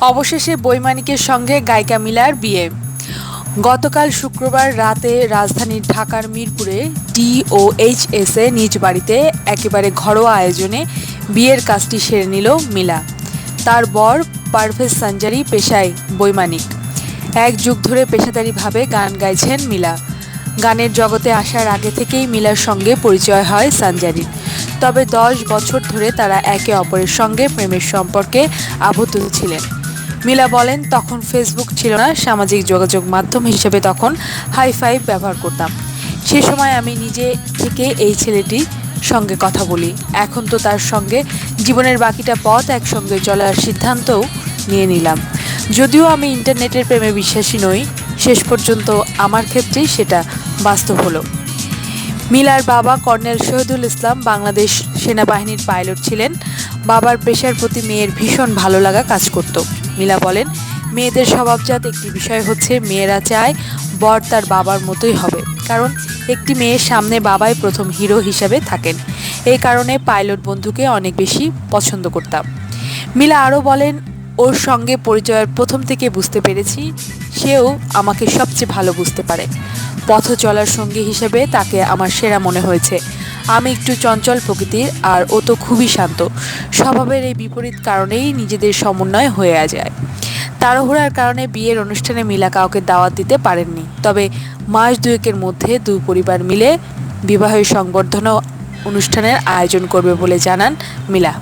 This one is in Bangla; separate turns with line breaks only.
অবশেষে বৈমানিকের সঙ্গে গায়িকা মিলার বিয়ে। গতকাল শুক্রবার রাতে রাজধানীর ঢাকার মিরপুরে ডিওএইচএস নিজ বাড়িতে একেবারে ঘরোয়া আয়োজনে বিয়ের কাজটি সেরে নিল মিলা। তার বর পারভেজ সাঞ্জারি পেশায় বৈমানিক। এক যুগ ধরে পেশাদারিভাবে গান গাইছেন মিলা। গানের জগতে আসার আগে থেকেই মিলার সঙ্গে পরিচয় হয় সাঞ্জারির তবে দশ বছর ধরে তারা একে অপরের সঙ্গে প্রেমের সম্পর্কে আবদ্ধ ছিলেন। মিলা বলেন, তখন ফেসবুক ছিল না, সামাজিক যোগাযোগ মাধ্যম হিসেবে তখন হাই ফাইভ ব্যবহার করতাম। সে সময় আমি নিজে থেকে এই ছেলেটির সঙ্গে কথা বলি। এখন তো তার সঙ্গে জীবনের বাকিটা পথ একসঙ্গে চলার সিদ্ধান্তও নিয়ে নিলাম। যদিও আমি ইন্টারনেটের প্রেমে বিশ্বাসী নই, শেষ পর্যন্ত আমার ক্ষেত্রেই সেটা বাস্তব হলো। মিলার বাবা কর্নেল শহীদুল ইসলাম বাংলাদেশ সেনাবাহিনীর পাইলট ছিলেন। বাবার পেশার প্রতি মেয়ের ভীষণ ভালো লাগা কাজ করত। মিলা বলেন, মেয়েদের স্বভাবজাত একটি বিষয় হচ্ছে মেয়েরা চায় বর তার বাবার মতোই হবে। কারণ একটি মেয়ের সামনে বাবাই প্রথম হিরো হিসাবে থাকেন। এই কারণে পাইলট বন্ধুকে অনেক বেশি পছন্দ করতাম। মিলা আরও বলেন, ওর সঙ্গে পরিচয়ের প্রথম থেকে বুঝতে পেরেছি, সেও আমাকে সবচেয়ে ভালো বুঝতে পারে। পথ চলার সঙ্গী হিসেবে তাকে আমার সেরা মনে হয়েছে। আমি একটু চঞ্চল প্রকৃতির আর ও তো খুবই শান্ত। স্বভাবের এই বিপরীত কারণেই নিজেদের সমন্বয় হয়ে যায়। তাড়াহুড়ার কারণে বিয়ের অনুষ্ঠানে মিলা কাউকে দাওয়াত দিতে পারেননি। তবে মাস দুয়েকের মধ্যে দুই পরিবার মিলে বিবাহের সংবর্ধনা অনুষ্ঠানের আয়োজন করবে বলে জানান মিলা।